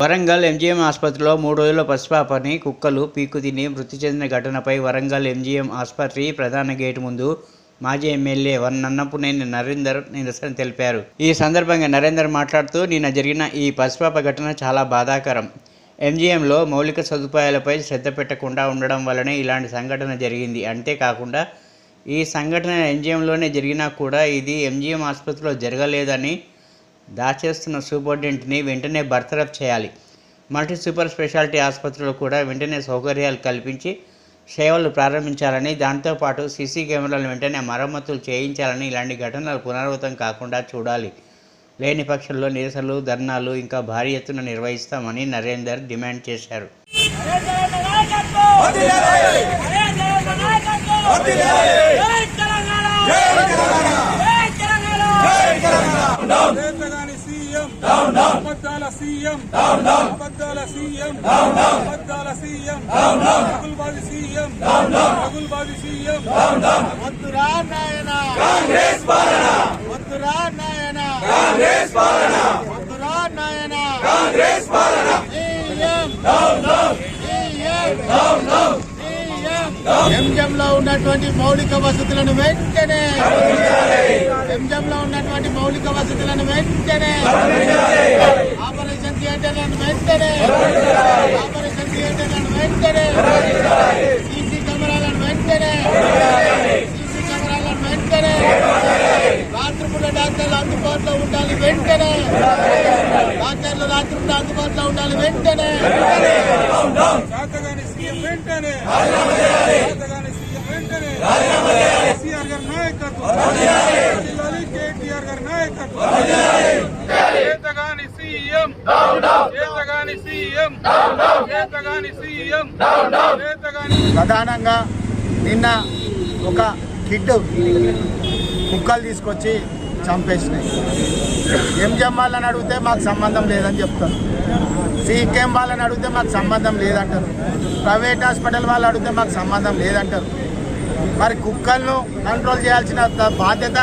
Warangal MGM ఆసుపత్రిలో మూడు రోజుల పసిపాపని కుక్కలు పీకు తిని మృతి చెందిన ఘటనపై వరంగల్ ఎంజీఎం ఆసుపత్రి ప్రధాన గేటు ముందు మాజీ ఎమ్మెల్యే వన్ నన్నపునేని నరేందర్ నిరసన తెలిపారు. ఈ సందర్భంగా నరేందర్ మాట్లాడుతూ నిన్న జరిగిన ఈ పసిపాప ఘటన చాలా బాధాకరం. ఎంజీఎంలో మౌలిక సదుపాయాలపై శ్రద్ధ పెట్టకుండా ఉండడం వల్లనే ఇలాంటి సంఘటన జరిగింది. అంతేకాకుండా ఈ సంఘటన ఎంజీఎంలోనే జరిగినా కూడా ఇది ఎంజీఎం ఆసుపత్రిలో జరగలేదని దాచేస్తున్న సూపర్డెంట్ని వెంటనే బర్తరఫ్ చేయాలి. మల్టీ సూపర్ స్పెషాలిటీ ఆసుపత్రిలో కూడా వెంటనే సౌకర్యాలు కల్పించి సేవలు ప్రారంభించాలని దాంతోపాటు సీసీ కెమెరాలను వెంటనే మరమ్మతులు చేయించాలని ఇలాంటి ఘటనలు పునరావృతం కాకుండా చూడాలి. లేని పక్షంలో నిరసనలు ధర్నాలు ఇంకా భారీ ఎత్తున నిర్వహిస్తామని నరేందర్ డిమాండ్ చేశారు. సీఎం అబద్ధాల సీఎం. అబద్ధాల సీఎం. అబద్ధాల సీఎం. రగుల్బాది సీఎం. రగుల్బాది సీఎం. వద్దురా నాయన. కాంగ్రెస్ పాలన. వద్దురా నాయన. కాంగ్రెస్ పాలన. వద్దురా నాయన. కాంగ్రెస్ పాలన. ఎంజం లో ఉన్నటువంటి మౌలిక వసతులను వెంటనే ఎంజం లో ఉన్నటువంటి మౌలిక వసతులను వెంటనే ఆపరేషన్ థియేటర్లను వెంటనే ఆపరేషన్ థియేటర్లను వెంటనే సీసీ కెమెరాలను వెంటనే సీసీ కెమెరాలను వెంటనే రాత్రిపూట డాక్టర్లు అందుబాటులో ఉండాలి వెంటనే. డాక్టర్లు రాత్రిపూట అందుబాటులో ఉండాలి వెంటనే. వెంటనే శాతగాని సీఎం వెంటనే కేసీఆర్ గారి నాయకత్వం జిల్లాలి కేటీఆర్ గారి నాయకత్వం చేతగాని సీఎం. చేతగాని సీఎం. చేతగాని సీఎం. చేతగాని ప్రధానంగా నిన్న ఒక కిడ్ కుక్కలు తీసుకొచ్చి చంపేసినాయి. ఏం వాళ్ళని అడిగితే మాకు సంబంధం లేదని చెప్తారు. సీకేం వాళ్ళని అడిగితే మాకు సంబంధం లేదంటారు. ప్రైవేట్ హాస్పిటల్ వాళ్ళు అడిగితే మాకు సంబంధం లేదంటారు. మరి కుక్కలను కంట్రోల్ చేయాల్సిన బాధ్యత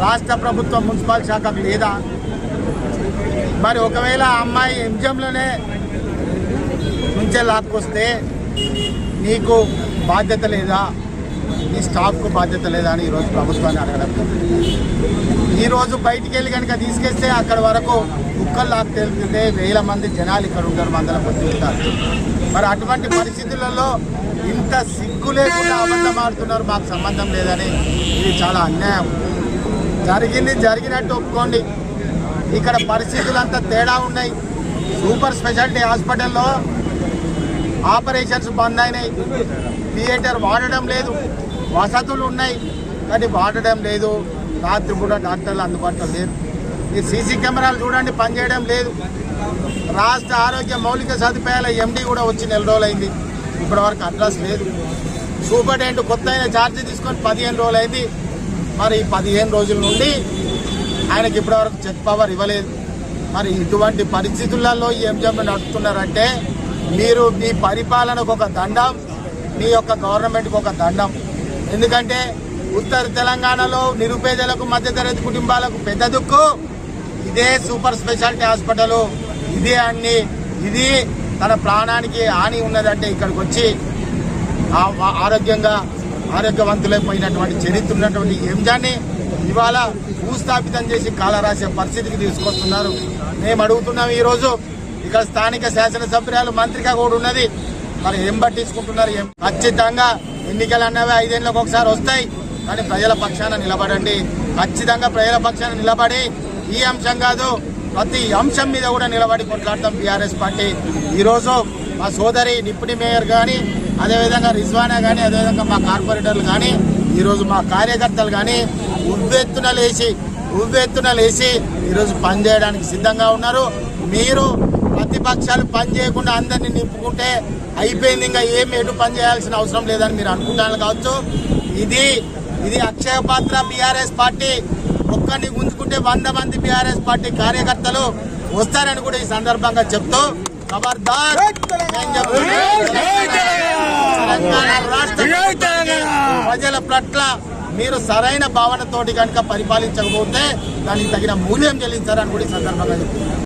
రాష్ట్ర ప్రభుత్వం మున్సిపల్ శాఖకు లేదా మరి ఒకవేళ అమ్మాయి ఎంజిఎంలోనే నుంచే లాక్కొస్తే నీకు బాధ్యత లేదా? నీ స్టాఫ్కు బాధ్యత లేదా అని ఈరోజు ప్రభుత్వాన్ని అడగడం ఈరోజు బయటికి వెళ్ళి కనుక తీసుకెస్తే అక్కడ వరకు కుక్కలు లాక్ తెలుపుతుంటే వేల మంది జనాలు ఇక్కడ ఉంటారు వందల మంది ఉంటారు. మరి అటువంటి పరిస్థితులలో ఇంత సిగ్గు లేకుండా అబద్ధం ఆడుతున్నారు మాకు సంబంధం లేదని ఇది చాలా అన్యాయం. జరిగింది జరిగినట్టు ఒప్పుకోండి. ఇక్కడ పరిస్థితులు అంతా తేడా ఉన్నాయి. సూపర్ స్పెషాలిటీ హాస్పిటల్లో ఆపరేషన్స్ బంద్ అయినాయి థియేటర్ వాడడం లేదు. వసతులు ఉన్నాయి. కానీ వాడడం లేదు. రాత్రి కూడా డాక్టర్లు అందుబాటులో లేరు. ఈ సీసీ కెమెరాలు చూడండి పనిచేయడం లేదు. రాష్ట్ర ఆరోగ్య మౌలిక సదుపాయాల ఎండీ కూడా వచ్చి నెల రోజులైంది. ఇప్పటివరకు అడ్రస్ లేదు. సూపరింటెండెంట్ కొత్త అయిన ఛార్జ్ తీసుకొని పదిహేను రోజులు అయింది మరి ఈ పదిహేను రోజుల నుండి ఆయనకి ఇప్పటివరకు చెక్ పవర్ ఇవ్వలేదు. మరి ఇటువంటి పరిస్థితులలో ఈ ఎంజం నడుపుతున్నారంటే మీరు మీ పరిపాలనకు ఒక దండం మీ యొక్క గవర్నమెంట్కి ఒక దండం. ఎందుకంటే ఉత్తర తెలంగాణలో నిరుపేదలకు మధ్యతరగతి కుటుంబాలకు పెద్ద దుక్కు. ఇదే సూపర్ స్పెషాలిటీ హాస్పిటల్. ఇదే అన్ని. ఇది తన ప్రాణానికి హాని ఉన్నదంటే ఇక్కడికి వచ్చి ఆరోగ్యంగా ఆరోగ్యవంతులైపోయినటువంటి చరిత్ర ఉన్నటువంటి ఎంజాన్ని ఇవాళ భూస్థాపితం చేసి కాలరాసే పరిస్థితికి తీసుకొస్తున్నారు. మేము అడుగుతున్నాం ఈరోజు ఇక్కడ స్థానిక శాసనసభ్యురాలు మంత్రిగా కూడా ఉన్నది. మరి ఏం పట్టించుకుంటున్నారు? ఏం ఖచ్చితంగా ఎన్నికలు అన్నవి ఐదేళ్ళకి ఒకసారి వస్తాయి. కానీ ప్రజల పక్షాన నిలబడండి. ఖచ్చితంగా ప్రజల పక్షాన నిలబడి ఈ అంశం కాదు ప్రతి అంశం మీద కూడా నిలబడి కొట్లాడతాం బీఆర్ఎస్ పార్టీ. ఈరోజు మా సోదరి డిప్యూటీ మేయర్ కానీ అదేవిధంగా రిజ్వానా కానీ అదేవిధంగా మా కార్పొరేటర్లు కానీ ఈరోజు మా కార్యకర్తలు కానీ ఉవ్వెత్తున లేచి ఉవ్వెత్తున లేచి ఈరోజు పనిచేయడానికి సిద్ధంగా ఉన్నారు. మీరు ప్రతిపక్షాలు పని చేయకుండా అందరినీ నింపుకుంటే అయిపోయింది ఇంకా ఏం ఎటు పని చేయాల్సిన అవసరం లేదని మీరు అనుకుంటాను కావచ్చు. ఇది ఇది అక్షయ పాత్ర బీఆర్ఎస్ పార్టీ. ఒక్కరిని గుంజుకుంటే వంద మంది బీఆర్ఎస్ పార్టీ కార్యకర్తలు వస్తారని కూడా ఈ సందర్భంగా చెప్తూ ఖబర్దార్. తెలంగాణ! రాష్ట్ర ప్రజల పట్ల మీరు సరైన భావనతోటి కనుక పరిపాలించకపోతే దానికి తగిన మూల్యం చెల్లించారని కూడా ఈ సందర్భంగా చెప్తున్నారు.